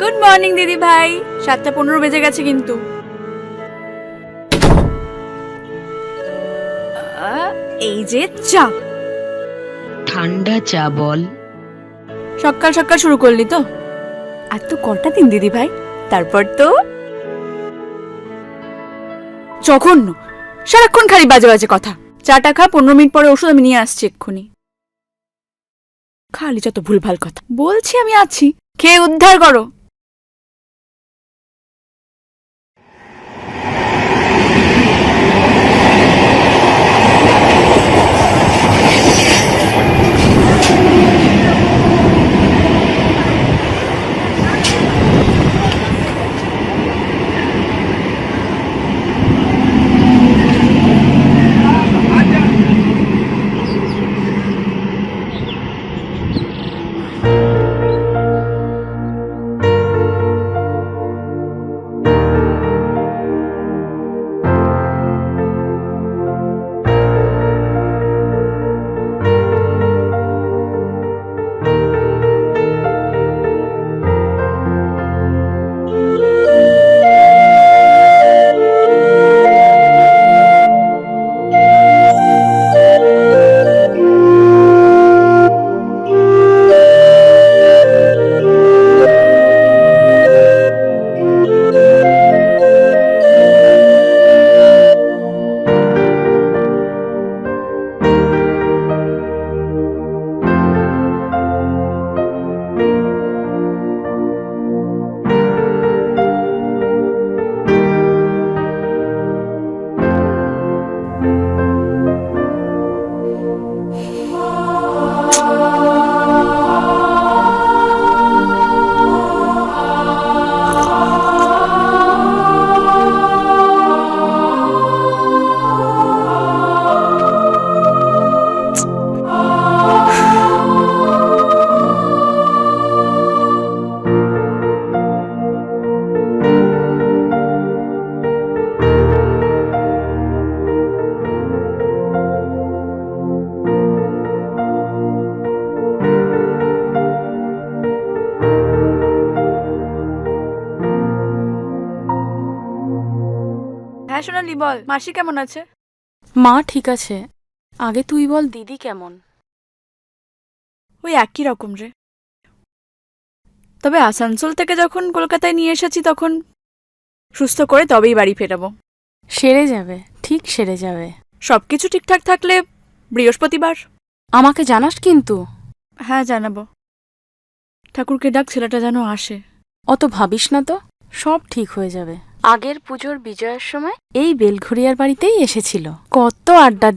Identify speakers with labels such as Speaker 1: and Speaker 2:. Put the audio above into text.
Speaker 1: Good morning দিদি ভাই। সাতটা পনেরো বেজে গেছে কিন্তু। এই যে চা।
Speaker 2: ঠান্ডা চা বল।
Speaker 1: সকাল সকাল শুরু করলি তো। আর তো কটা দিন দিদি ভাই? তারপর তো জঘন্য। সারাক্ষণ খালি বাজে বাজে কথা। চাটা খা পনেরো মিনিট পরে ওষুধ আমি নিয়ে আসছি এক্ষুনি। খালি যত ভুলভাল কথা। বলছি আমি আছি। খেয়ে উদ্ধার করো। হ্যাঁ সোনালি বল মাসি কেমন আছে?
Speaker 3: মা ঠিক আছে। আগে তুই বল দিদি কেমন?
Speaker 1: ওই একই রকম রে। তবে আসানসোল থেকে যখন কলকাতায় নিয়ে এসেছি তখন সুস্থ করে তবেই বাড়ি ফেরাবো।
Speaker 3: সেরে যাবে ঠিক সেরে যাবে।
Speaker 1: সব কিছু ঠিকঠাক থাকলে বৃহস্পতিবার।
Speaker 3: আমাকে জানাস কিন্তু?
Speaker 1: হ্যাঁ জানাব। ঠাকুরকে ডাক ছেলেটা যেন আসে।
Speaker 3: অত ভাবিস না তো? সব ঠিক হয়ে যাবে। আগের পুজোর বিজয়ের সময় এই বেলঘরিয়ার বাড়িতেই এসেছিল। কত আড্ডা